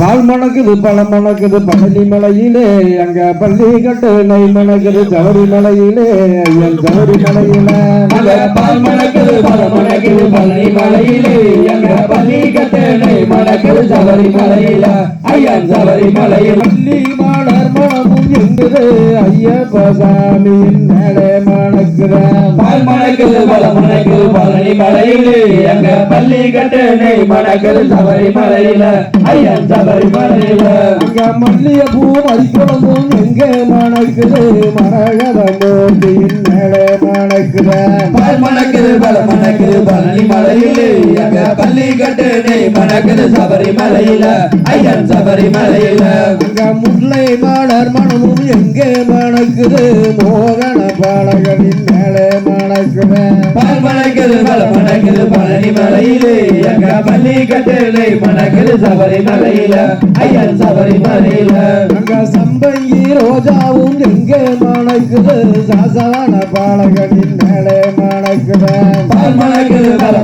பால் மணக்குது பழம் மணக்குது பழனி மலையிலே அங்க பள்ளி கட்டு நெய் மணக்குது சவரி மலையிலே ஐயன் சவரி மலையில. அங்க பால் மணக்குது பழம் மணக்குது பழனி மலையிலே. எங்க பள்ளி கட்டணை மணக்குது சபரி மலையில. ஐயன் சபரி மலையில். பள்ளி மாடர் மனமும் எங்குது ஐயப்ப சாமியின் மேலே மணக்குற பால் மணக்குது மணக்குது பழனி மலையிலே. எங்க பள்ளி கட்டணை மணக்குது சபரி மலையில. ஐயன் சபரி மலையில. அங்க மல்லிய பூ மதிக்குளமும் எங்க மணக்குது? மரகத மூர்த்தியின் மேலே மணக்குற பால் மணக்குது பழம் மணக்குது பழனி மலையிலே. எங்க பள்ளி கட்டணை மணக்குது சபரி மலையில ஐயன் சபரி மலையில. அங்க முல்லை மாடர் மனமும் எங்கே மணக்குது? மோகன பாலகனின் மேலே மணக்குற பால் மணக்குது பழம் மணக்குது பழனி மலையிலே. எங்க பள்ளி கட்டளை மணக்குது சபரி மலையில ஐயன் சபரி மலையில. அங்க சம்பங்கி ரோஜாவும் எங்கே மணக்குது? சாசவான பாலகனின் மேலே மணக்குற பால்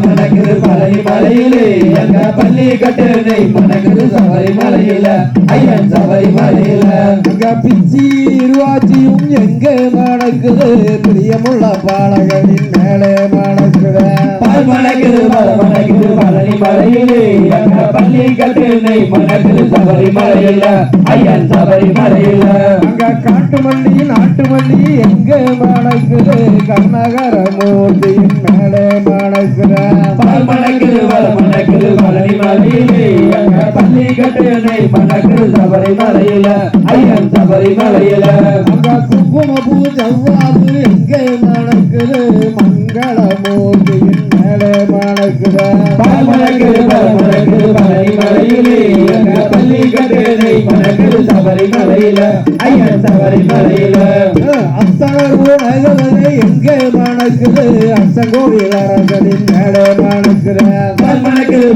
பழனி மலையிலே எங்க பள்ளி கட்டளை மணக்குது சபரி மலையில ஐயன் சபரி மலையில அங்க பிச்சி இருவாச்சியும் எங்கே மணக்குது? பிரியமுள்ள பாலகனின் மேலே மணக்குற மணக்குது பழம் மணக்குது பழனி மலையிலே எங்க பள்ளி கட்டளை மணக்குது சபரி மலையில ஐயன் சபரி மலையில அங்க காட்டு மல்லி நாட்டு மல்லி எங்க மணக்குது கர்நாகர மூர்த்தியின் மேலே மணக்குற மணக்குது மணக்குது பழனி மலையிலே. பள்ளி கட்டணை மணக்குது சபரி மலையில ஐயன் சபரி மலையில அங்க குங்குமப்பூ ஜவ்வாது எங்கே மணக்குது மங்கள மூர்த்தியின் மேலே மணக்குற மணக்குது மணக்குது பழனி மலையிலே. எங்க பள்ளி கட்டணை மணக்குது சபரி மலையில ஐயன் சபரி மலையில அத்தனர் எங்கே மணக்குது அச்சங்கோவில் அரசனின் மேலே மணக்குது. வள மணக்குது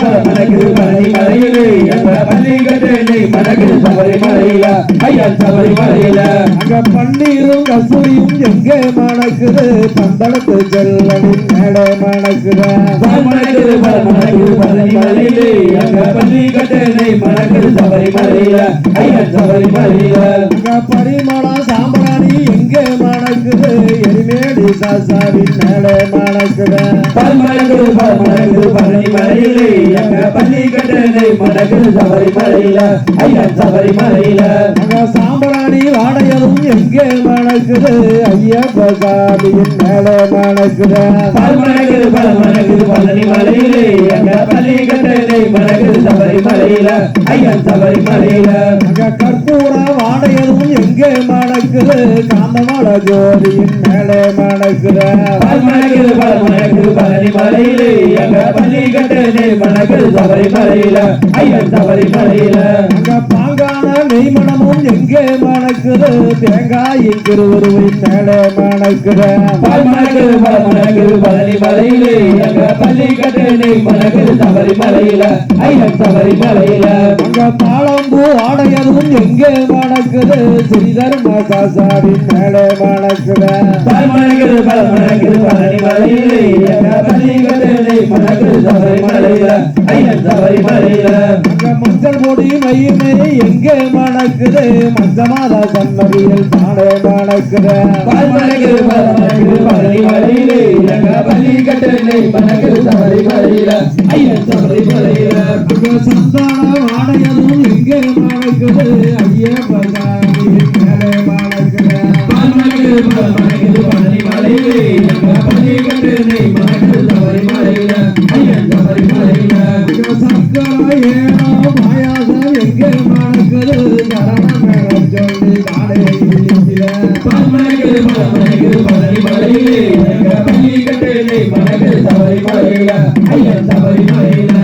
பழனி மலையிலே எங்க பள்ளி கட்டணை மணக்குது சபரி மலையில. ஐயன் சபரி மலையில. அங்க பன்னீரும் கஸ்தூரியும் எங்கே மணக்குது? பந்தளத்து செல்லனின் மேலே மணக்குது. மணக்குது மலையிலே அங்க மணக்குது சபரி மலையில. ஐயன் சபரி மலையில. அங்க எங்கே மணக்குது எரிமேடி சாசாவின் மேலே மணக்குது பல மணக்குது பழனி மலையிலே அங்க பள்ளி கட்டணை மணக்குது சபரி மலையில ஐயன் சபரி மலையில. சாம்பிராணி வாடையதும் எங்கே மணக்குது? ஐயப்ப சாமியின் மேலே மணக்குற பால் மணக்குது பல மணக்குது பழனி மலையிலே. அங்க பள்ளி கட்டணை மணக்குது சபரி மலையில ஐயன் சபரி மலையில அங்க கற்பூர வாடையதும் எங்கே மணக்குது? காந்தமல ஜோதியின் மேலே மணக்குற பால் மணக்குது பல மணக்குது பழனி மலையிலே. அங்க பள்ளி கட்டணை மணக்குது சபரி மலையில ஐயன் சபரி மலையில மணக்குது தேங்காயின் திருவுருவின் மேலே பால் மணக்குது பல மணக்குது பழனி மலையிலே. பள்ளி கட்டணை மணக்குது சபரி மலையில. ஐயன் சபரி மலையில. அங்க தாளம்பூ ஆடையதும் எங்கே மணக்குது? ஸ்ரீதர்ம சாசாவின் மேலே மணக்குற. பால் மணக்குது பல மணக்குது பழனி மலையிலே. அங்க பள்ளி கட்டணை மணக்குது சபரி மலையில. ஐயன் சபரி மலையில. அங்க மஞ்சள் பொடி மையுமே எங்கே மணக்குது? மஞ்சமாதா சன்னதியில் தானே மணக்குற பால் மணக்குது பல மணக்குது பழனி மலையிலே அங்க பள்ளி கட்டணை மணக்குது சபரி மலையில ஐயன் சபரி மலையில அங்க சந்தான ஆடையதும் எங்கே மணக்குது ஐயப்ப சாமியின் மேலே மணக்குற பழனி அங்க பள்ளி மணக்குது Hare Hare